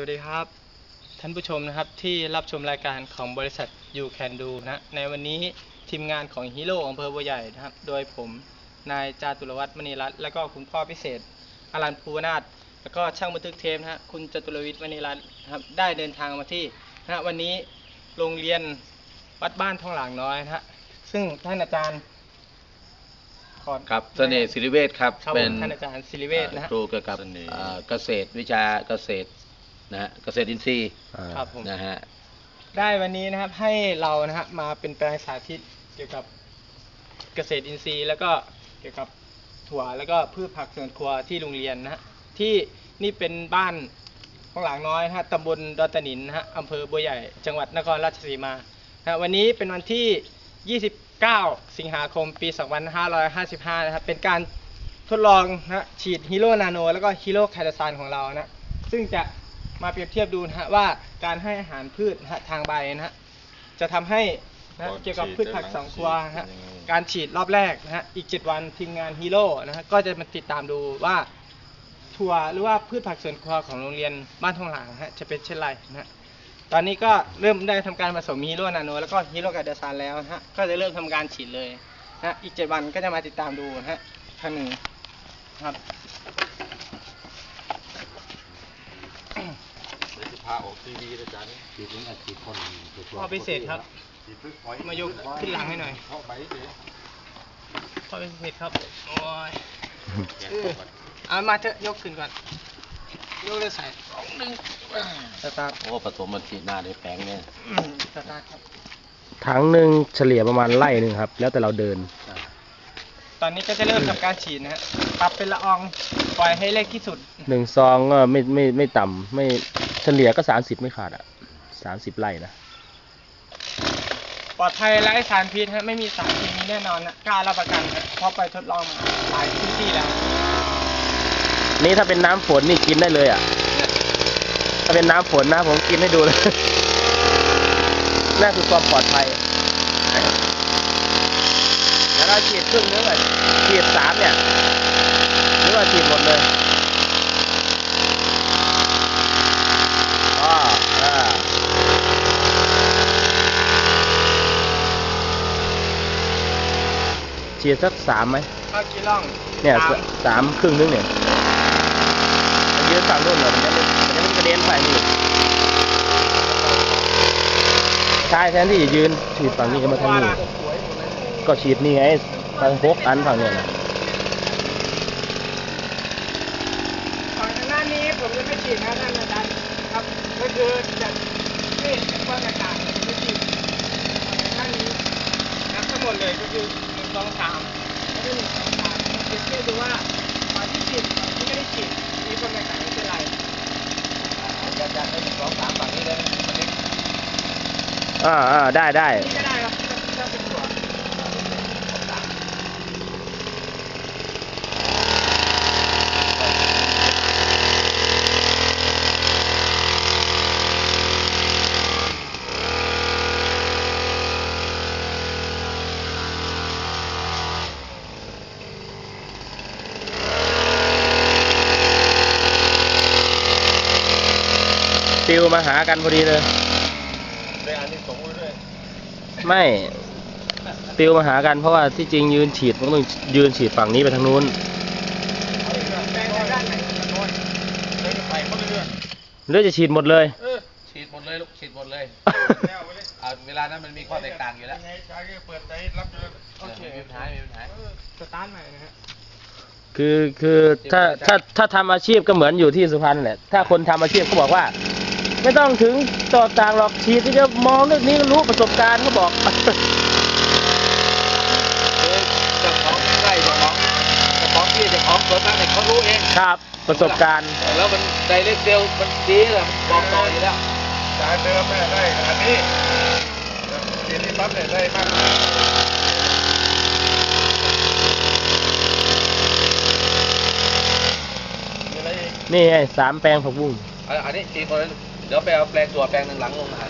วัสดีครับ ท่านผู้ชมนะครับที่รับชมรายการของบริษัท You Can Do นะในวันนี้ทีมงานของฮีโร่อำเภอบัวใหญ่นะครับ โดยผมนายจาตุรวัฒน์มณีรัตน์และก็คุณพ่อพิเศษอรันภูวนาถแล้วก็ช่างบันทึกเทปนะฮะคุณจตุรวิทย์มณีรัตน์นะครับได้เดินทางมาที่นะฮะวันนี้โรงเรียนวัดบ้านทองหลางน้อยนะฮะซึ่งท่านอาจารย์ขอ ครับเสน่ห์ศิริเวชครับครับเป็ผนมท่านอาจารย์ศิริเวชนะฮะ ครูเกี่ยวกับเสน่ห์เอ่อเกษตรวิชาเกษตร นะฮะเกษตรอินทรีย์ครับผม นะฮะ ได้วันนี้นะครับให้เรานะครับมาเป็นแปลงสาธิตเกี่ยวกับเกษตรอินทรีย์ แล้วก็เกี่ยวกับถั่วแล้วก็พืชผักสวนครัวที่โรงเรียนนะฮะที่นี่เป็นบ้านของหลางน้อยนะฮะตำบลดอนตะนินนะฮะอำเภอบัวใหญ่จังหวัดนครราชสีมานะฮะวันนี้เป็นวันที่ 29 สิงหาคมปี 2555 นะครับเป็นการทดลองนะฮะฉีดฮีโร่นาโนแล้วก็ฮีโร่ไคโตซานของเรานะ ซึ่งจะ มาเปรียบเทียบดูนะฮะว่าการให้อาหารพืชนะฮะทางใบนะฮะจะทำให้นะฮะก่อนเกี่ยวกับฉีดพืชผักและหลังสองครัวนะฮะฉีดเป็นยังไงการฉีดรอบแรกนะฮะอีก 7 วันทีมงานฮีโร่นะฮะก็จะมาติดตามดูว่าถั่วหรือว่าพืชผักสวนครัวของโรงเรียนบ้านทองหลางนะฮะจะเป็นเช่นไรนะฮะตอนนี้ก็เริ่มได้ทำการผสมฮีโร่นาโนแล้วก็ฮีโร่ไกเดซานแล้วนะฮะก็จะเริ่มทำการฉีดเลยนะฮะอีก 7 วันก็จะมาติดตามดูนะฮะครั้งหนึ่งครับาออกทีวีอาจารย์ฉีดเป็นอาชีพคนพ่อพิเศษครับ ฉีดพืชหอยมายกขึ้นหลังให้หน่อย เข้าไปเดี๋ยวพ่อเป็นเผ็ดครับ โอ้ยแกะเออเข้าไปเอามาเถอะยกขึ้นก่อนยกเลยใส่สองหนึ่งสตาร์ทโอ้ผสมมันฉีดหน้าในแปลงเนี่ยอืมสตาร์ทครับถังหนึ่งเฉลี่ยประมาณไร่หนึ่งครับ แล้วแต่เราเดิน ตอนนี้ก็จะเริ่มทำการฉีดนะฮะปรับเป็นละอองปล่อยให้เล็กที่สุดหนึ่งซองก็ไม่ไม่ไม่ต่ำไม่เฉ ลี่ยก็สามสิบไม่ขาดอะสามสิบไร่นะปลอดภัยไร้สารพิษฮะไม่มีสารเคมีแน่นอนนะกล้ารับประกันฮะเพราะไปทดลองมาหลายพื้นที่แล้วนี่ถ้าเป็นน้ำฝนนี่กินได้เลยอะ ถ้าเป็นน้ำฝนนะผมกินให้ดูเลย นั่นคือความปลอดภัยแล้วเราฉีดครึ่งนึงอะฉีดสามเนี่ยหรือว่าฉีดหมดเลยอ๋ออ่า ฉีดสักสามไหมเข้ากี่ร่องเนี่ยสาสมสามครึ่งนึงเนี่ยมันยืนฝั่งนู้นเหรอมันจะไม่มันจะไม่กระเด็นไปนี่ใช่แทนที่จะยืนฉีดฝั่งนี้ก็มาทางนี้ก็ฉีดนี่ไงทางพกอันฝั่งเนี่ยนะฝั่งทางด้านนี้ผมจะไม่ฉีดนะท่านอาจารย์ครับก็คือจะนี่เป็นความแตกต่างผมไม่ฉีดฝั่งทางด้านนี้นะทั้งหมดเลยก็คือหนึ่ง สองสามแล้วก็หนึ่งสองสามเปรียบเทียบดูว่าฝั่งที่ฉีดฝั่งที่ไม่ได้ฉีดมีความแตกต่างไม่เป็นไรอาจารย์ให้หนึ่งสองสามฝั่งนี้เลยมันเล็กอ่าอ่าได้ได้ นี่ก็ได้ครับถ้าเป็นถั่ว ฟิวมาหากันพอดีเลยได้อันนี้สงไว้ด้วยไม่ฟิวมาหากันเพราะว่าที่จริงยืนฉีดมันต้องยืนฉีดฝั่งนี้ไปทางนู้นแปลงทางด้านไหนเดินไปเข้าเรื่อยหรือจะฉีดหมดเลยเออฉีดหมดเลยลูกฉีดหมดเลยๆแล้วไปเลยอ่าเวลานั้นมันมีข้อแตกต่างอยู่แล้วยังไงชายก็เปิดใจรับอยู่แล้วโอเคไม่มีปัญหาไม่มีปัญหา สตาร์ทใหม่นะฮะคือคือถ้าถ้าถ้าทำอาชีพก็เหมือนอยู่ที่สุพรรณแหละ ถ้าคนทำอาชีพเขาบอกว่า ไม่ต้องถึงต่อต่างหรอกฉีดที่จะมองเรื่องนี้ก็รู้ประสบการณ์เขาบอกคือเจ้าของไร่เจ้าของเจ้าของที่เจ้าของสวนนั่นเนี่ยเขารู้เองครับ ประสบการณ์ แล้วมันไดเรกเซลมันดีแหละมันบอกต่ออยู่แล้วจานเดิมแม่ได้อันนี้เรียนที่ปั๊บเนี่ยได้มากมีอะไรอีกนี่ไงสามแปลงผักบุ้งอันอันนี้ฉีดหมดเลย เดี๋ยวไปเอาแปลงตัวแปลงหนึ่งหลังลงมา